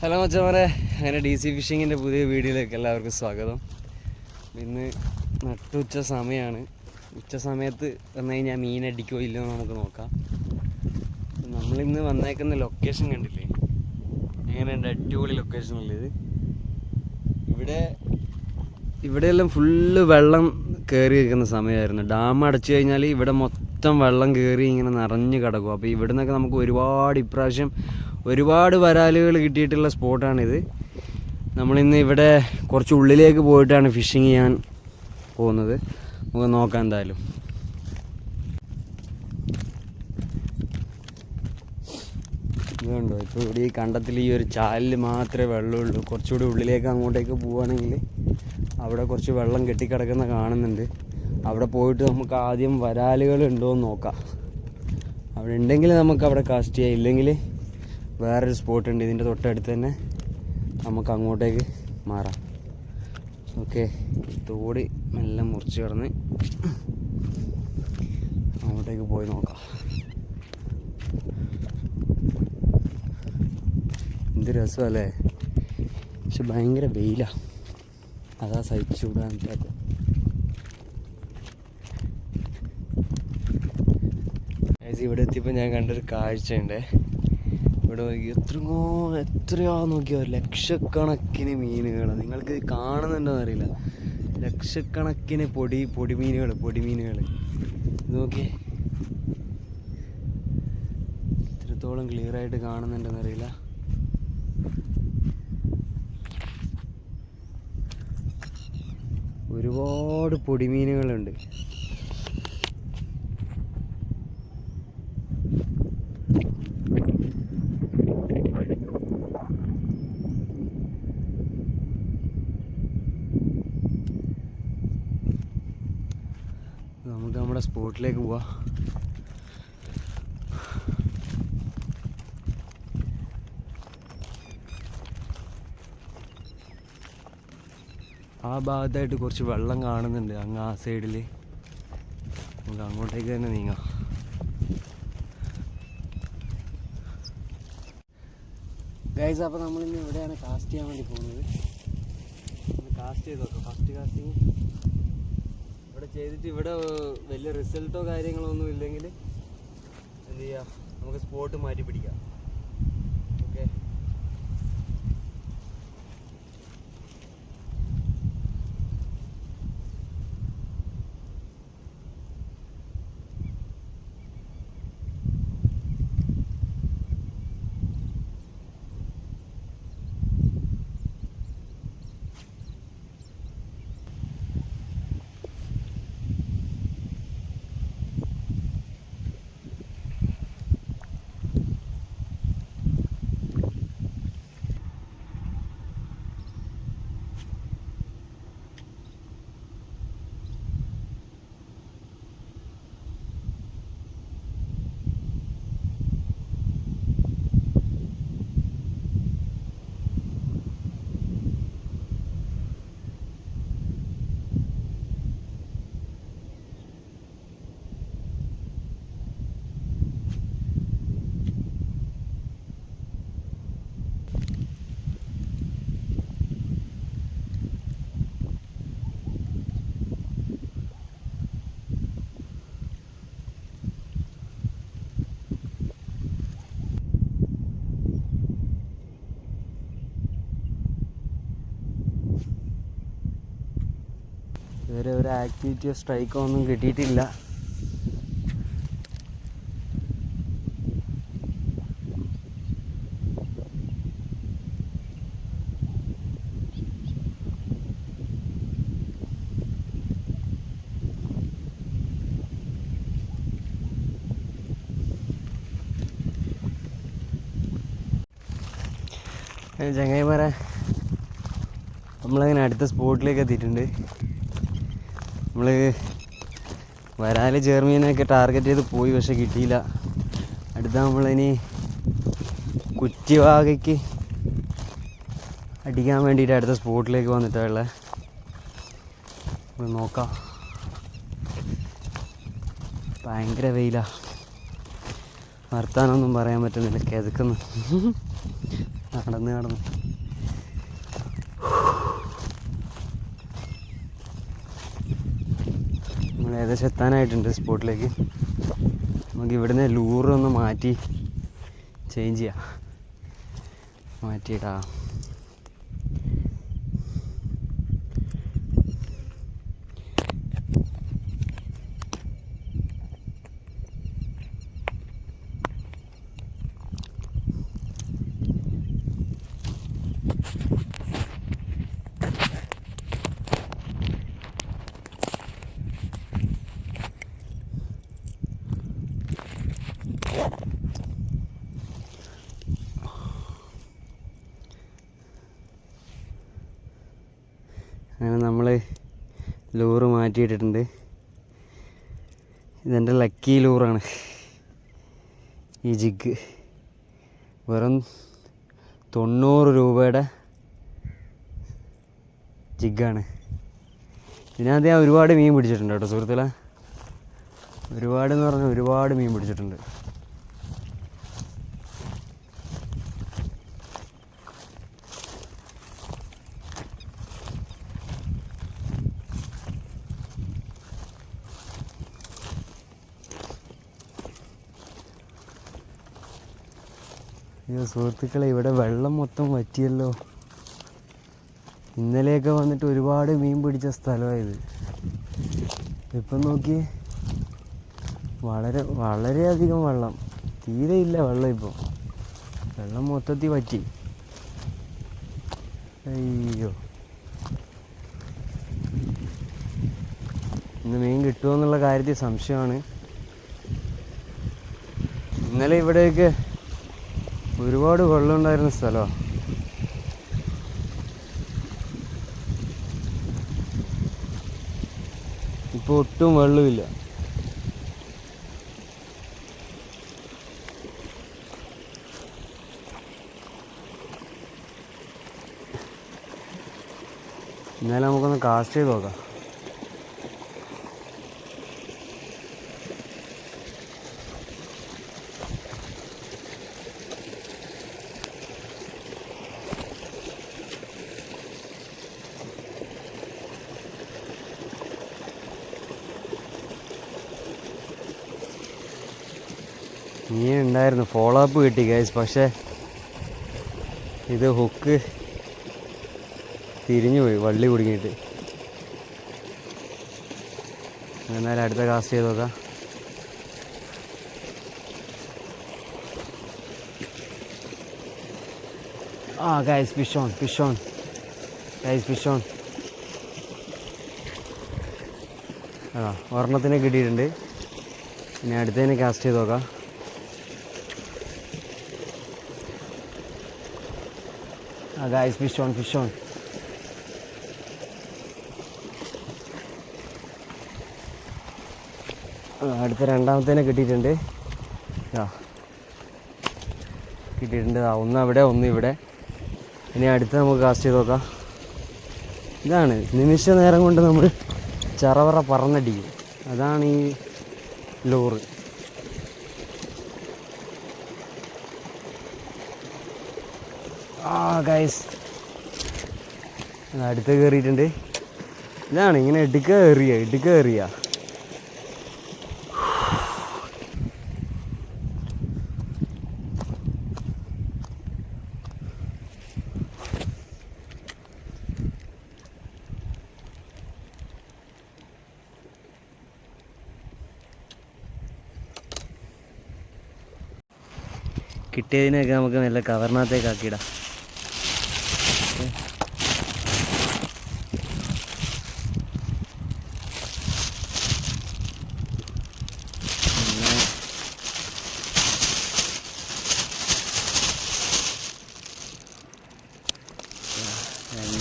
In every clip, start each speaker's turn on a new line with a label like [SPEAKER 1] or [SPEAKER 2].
[SPEAKER 1] Hello മച്ചമാരെ അങ്ങനെ D C ഫിഷിങ്ങിന്റെ പുതിയ വീഡിയോയിലേക്ക് എല്ലാവർക്കും സ്വാഗതം. ഇന്ന് നട്ടുച്ച സമയമാണ്. ഉച്ച സമയത്ത് വന്നു കഴിഞ്ഞാൽ മീൻ അടിക്കോ ഇല്ലയോ നമുക്ക് നോക്കാം. നമ്മളിന്ന് വന്നേക്കുന്ന ലൊക്കേഷൻ കണ്ടില്ലേ? എങ്ങനെയുണ്ട് അടിപൊളി ലൊക്കേഷനല്ലേ ഇത് ഇവിടെ ഇവിടെയെല്ലാം ഫുള്ള് വെള്ളം കയറി നിൽക്കുന്ന സമയമായിരുന്നു. ഡാം അടച്ചു കഴിഞ്ഞാൽ ഇവിടെ മൊത്തം വെള്ളം കയറി ഇങ്ങനെ നിറഞ്ഞു കിടക്കും. അപ്പോൾ ഇവിടെ നിന്നൊക്കെ നമുക്ക് ഒരുപാട് ഇപ്രാവശ്യം ഒരുപാട് വരാലുകൾ കിട്ടിയിട്ടുള്ള സ്പോട്ടാണിത്. നമ്മളിന്ന് ഇവിടെ കുറച്ച് ഉള്ളിലേക്ക് പോയിട്ടാണ് ഫിഷിങ് ചെയ്യാൻ പോകുന്നത്. നമുക്ക് നോക്കാം എന്തായാലും. ഇതുണ്ടോ ഇപ്പോൾ ഇവിടെ ഈ കണ്ടത്തിൽ ഈ ഒരു ചാലിൽ മാത്രമേ വെള്ളമുള്ളൂ. കുറച്ചുകൂടി ഉള്ളിലേക്ക് അങ്ങോട്ടേക്ക് പോവുകയാണെങ്കിൽ അവിടെ കുറച്ച് വെള്ളം കെട്ടിക്കിടക്കുന്ന കാണുന്നുണ്ട്. അവിടെ പോയിട്ട് നമുക്ക് ആദ്യം വരാലുകൾ ഉണ്ടോ എന്ന് നോക്കാം. അവിടെ ഉണ്ടെങ്കിൽ നമുക്ക് അവിടെ കാസ്റ്റ് ചെയ്യാം. ഇല്ലെങ്കിൽ വേറൊരു സ്പോട്ട് ഉണ്ട്. ഇതിന്റെ തൊട്ടടുത്ത് തന്നെ നമുക്ക് അങ്ങോട്ടേക്ക് മാറാം. ഓക്കെ തോടി മെല്ലെ മുറിച്ച് കിടന്ന് അങ്ങോട്ടേക്ക് പോയി നോക്കാം. എന്ത് രസമല്ലേ? പക്ഷെ ഭയങ്കര വെയിലാണ് അതാ സഹിച്ചു വിടാൻ പറ്റാത്ത ഇവിടെ എത്തിയപ്പോൾ ഞാൻ കണ്ടൊരു കാഴ്ചയുണ്ട്. ഇവിടെ നോക്കി? എത്രയോ എത്രയോ നോക്കിയോ? ലക്ഷക്കണക്കിന് മീനുകൾ നിങ്ങൾക്ക് കാണുന്നുണ്ടോ അറിയില്ല ലക്ഷക്കണക്കിന് പൊടി പൊടിമീനുകൾ പൊടിമീനുകൾ ഇത് നോക്കിയേ എത്രത്തോളം ക്ലിയർ ആയിട്ട് കാണുന്നുണ്ടെന്ന് അറിയില്ല. ഒരുപാട് പൊടിമീനുകളുണ്ട് നമുക്ക് നമ്മുടെ സ്പോട്ടിലേക്ക് പോവാം. ആ ഭാഗത്തായിട്ട് കുറച്ച് വെള്ളം കാണുന്നുണ്ട് അങ്ങ് ആ സൈഡിൽ നമുക്ക് അങ്ങോട്ടേക്ക് തന്നെ നീങ്ങാം. ഗൈസ് അപ്പോൾ നമ്മളിന്ന് ഇവിടെയാണ് കാസ്റ്റ് ചെയ്യാൻ വേണ്ടി പോകുന്നത്? കാസ്റ്റ് ചെയ്തോ ഫസ്റ്റ് കാസ്റ്റിങ് ചെയ്തിട്ട് ഇവിടെ വലിയ റിസൾട്ടോ കാര്യങ്ങളോ ഒന്നും ഇല്ലെങ്കിൽ എന്ത് ചെയ്യാം? നമുക്ക് സ്പോട്ട് മാറ്റി പിടിക്കാം ഓക്കെ ഇതുവരെ ഒരു ആക്ടിവിറ്റിയോ സ്ട്രൈക്കോ ഒന്നും കിട്ടിയിട്ടില്ല. ചങ്ങായിമാരെ നമ്മളങ്ങനെ അടുത്ത സ്പോട്ടിലേക്ക് എത്തിയിട്ടുണ്ട്. നമ്മൾ വരാൽ ജർമ്മീനൊക്കെ ടാർഗറ്റ് ചെയ്ത് പോയി പക്ഷെ കിട്ടിയില്ല. അടുത്ത നമ്മളിനി കുറ്റിവാകയ്ക്ക് അടിക്കാൻ വേണ്ടിയിട്ട് അടുത്ത സ്പോട്ടിലേക്ക് വന്നിട്ടുള്ള നോക്കാം. ഭയങ്കര വെയിലാണ് വർത്താനൊന്നും പറയാൻ പറ്റുന്നില്ല. കിതക്കുന്നു. നടന്ന് നടന്ന്. ഏകദേശം എത്താനായിട്ടുണ്ട് സ്പോട്ടിലേക്ക്. നമുക്ക് ഇവിടുന്ന് ലൂറൊന്ന് മാറ്റി ചേഞ്ച് ചെയ്യാം. മാറ്റിയിടാം. അങ്ങനെ നമ്മൾ ലൂറ് മാറ്റിയിട്ടിട്ടുണ്ട്. ഇതെന്റെ ലക്കി ലൂറാണ് ഈ ജിഗ് വെറും തൊണ്ണൂറ് രൂപയുടെ ജിഗാണ് ഇതിനകത്ത് ഞാൻ ഒരുപാട് മീൻ പിടിച്ചിട്ടുണ്ട് കേട്ടോ സുഹൃത്തുക്കളെ. ഒരുപാട് എന്ന് പറഞ്ഞാൽ ഒരുപാട് മീൻ പിടിച്ചിട്ടുണ്ട്. അയ്യോ സുഹൃത്തുക്കളെ ഇവിടെ വെള്ളം മൊത്തം വറ്റിയല്ലോ. ഇന്നലെയൊക്കെ വന്നിട്ട് ഒരുപാട് മീൻ പിടിച്ച സ്ഥലമായത്. ഇപ്പം നോക്കി വളരെ വളരെയധികം വെള്ളം. തീരെ ഇല്ല വെള്ളം ഇപ്പോൾ വെള്ളം മൊത്തത്തിൽ പറ്റി അയ്യോ. ഇന്ന് മീൻ കിട്ടുമോ എന്നുള്ള കാര്യത്തിൽ സംശയമാണ്. ഇന്നലെ ഇവിടെയൊക്കെ ഒരുപാട് വെള്ളം ഉണ്ടായിരുന്ന സ്ഥലമാണ് ഇപ്പോൾ ഒട്ടും വെള്ളമില്ല. എന്നാലും നമുക്കൊന്ന് കാസ്റ്റ് ചെയ്ത് നോക്കാം. മീൻ ഉണ്ടായിരുന്നു ഫോളോ അപ്പ് കിട്ടി ഗൈസ് പക്ഷേ ഇത് ഹുക്ക് തിരിഞ്ഞു പോയി വള്ളി കുടുങ്ങിയിട്ട്. എന്നാലും അടുത്ത കാസ്റ്റ് ചെയ്ത് നോക്കാം. ആ guys fish on fish on guys fish on ആ ഒരെണ്ണത്തിനെ കിട്ടിയിട്ടുണ്ട്. ഇനി അടുത്തതിനെ കാസ്റ്റ് ചെയ്ത് നോക്കാം. ആ guys, fish on, fish on. അടുത്ത രണ്ടാമത്തേനെ കിട്ടിയിട്ടുണ്ട്. ആ കിട്ടിയിട്ടുണ്ട്. ആ ഒന്ന് അവിടെ ഇവിടെ. ഇനി അടുത്ത് നമുക്ക് കാസ്റ്റ് ചെയ്ത് നോക്കാം. ഇതാണ് നിമിഷ നേരം കൊണ്ട് നമ്മൾ ചറവറ പറന്നടിക്കും. അതാണ് ഈ ലോറ് ആ ഗൈസ് അടുത്ത് കയറിയിട്ടുണ്ട് ഇതാണ് ഇങ്ങനെ എടുക്ക കയറിയ എടുക്ക കയറിയ കിട്ടിയതിനൊക്കെ നമുക്ക് നല്ല കവറിനകത്തേക്ക്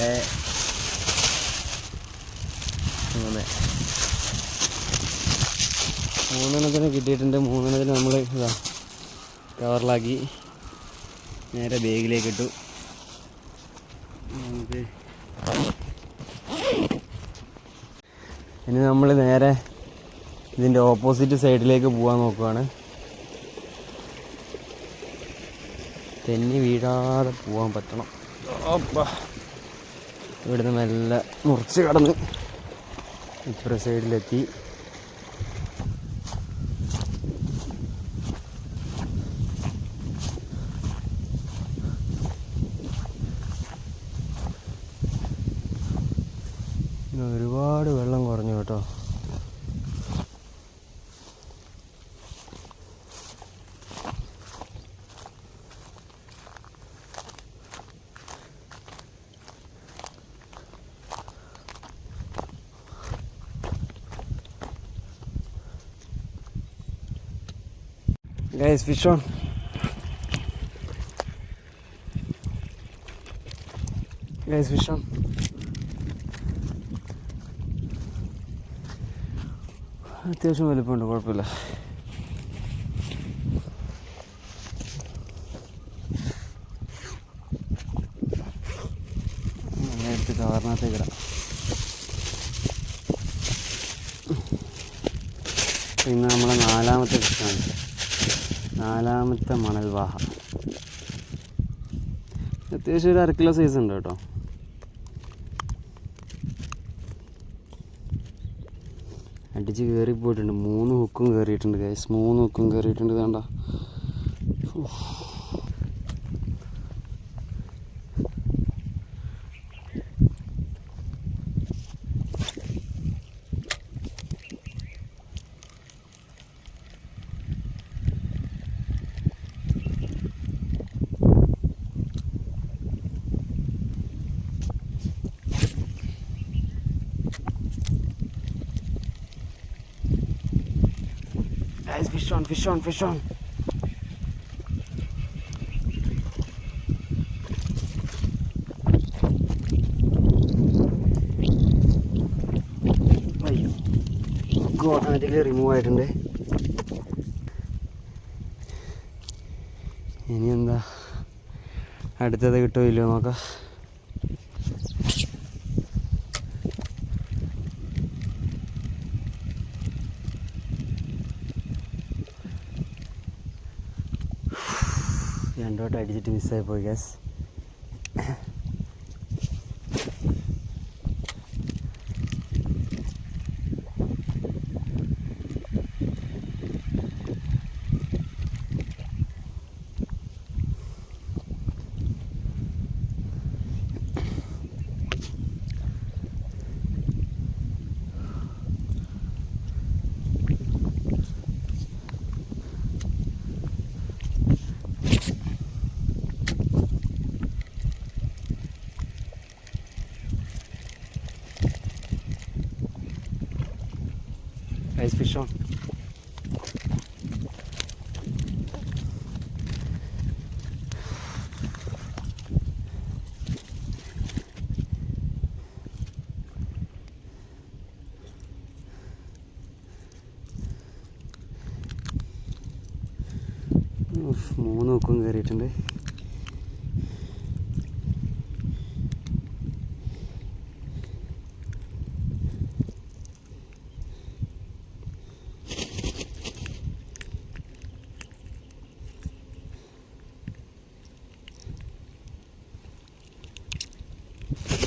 [SPEAKER 1] രണ്ട് മൂന്ന് മൂന്നെണ്ണത്തിന് കിട്ടിയിട്ടുണ്ട്. മൂന്നെണ്ണത്തിന് നമ്മൾ ഇതാ കവറിലാക്കി നേരെ ബാഗിലേക്ക് ഇട്ടു നമുക്ക് ഇനി നമ്മൾ നേരെ ഇതിന്റെ ഓപ്പോസിറ്റ് സൈഡിലേക്ക് പോകാൻ നോക്കുവാണ്. തെന്നി വീഴാതെ പോകാൻ പറ്റണം. അപ്പാ. ഇവിടുന്ന് മെല്ലെ മുറിച്ച് കടന്ന് ഇപ്പുറ സൈഡിലെത്തി ഇന്ന് ഒരുപാട് വെള്ളം കുറഞ്ഞു കേട്ടോ Guys, fish on. Guys, fish on. അത്യാവശ്യം വലിപ്പമുണ്ട് കുഴപ്പമില്ല എടുത്ത് കവറിനകത്തേക്ക് ഇടാം പിന്നെ നമ്മളെ നാലാമത്തെ ഫിഷാണ് നാലാമത്തെ മണൽവാഹ അത്യാവശ്യം ഒരു അര കിലോ സൈസ് ഉണ്ട് കേട്ടോ. അടിച്ച് കയറി പോയിട്ടുണ്ട്. മൂന്ന് ഹുക്കും കയറിയിട്ടുണ്ട് ഗൈസ് മൂന്ന് ഹുക്കും കയറിയിട്ടുണ്ട് വേണ്ട Guys, fish on, fish on, fish on. അയ്യോ ഓട്ടോമാറ്റിക്കലി റിമൂവ് ആയിട്ടുണ്ട് ഇനി എന്താ അടുത്തത് കിട്ടുമോ ഇല്ലയോ നോക്കാം രണ്ടോട്ട് അടിച്ചിട്ട് മിസ്സായി പോയി ഗ്യാസ് ഓൺ ഉഫ്, മൂന്ന് നോക്കും കയറിയിട്ടുണ്ട്.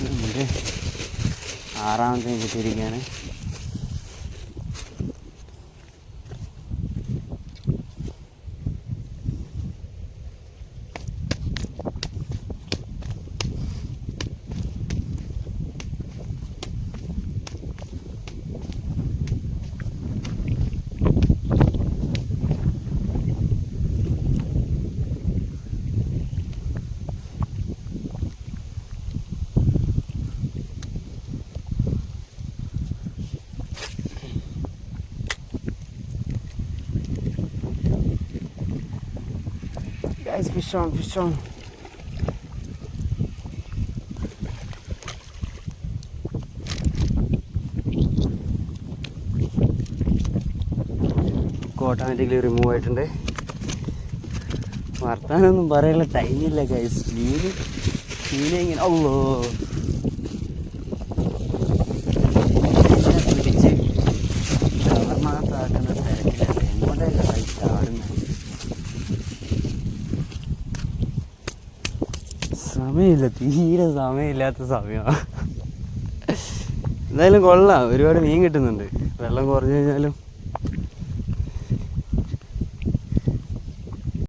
[SPEAKER 1] നമ്മുടെ ആറാമത്തെ കിട്ടിയിരിക്കുകയാണ് Guys, fish on, fish on. Automatically remove ആയിട്ടുണ്ട്. വർത്താനൊന്നും പറയാനുള്ള ടൈമില്ല ഗൈസ് മീന് മീനെ ഇങ്ങനെ അല്ലോ സമയമില്ല തീരെ സമയമില്ലാത്ത സമയമാണ് എന്തായാലും കൊള്ളാം. ഒരുപാട് മീൻ കിട്ടുന്നുണ്ട്. വെള്ളം കുറഞ്ഞു കഴിഞ്ഞാലും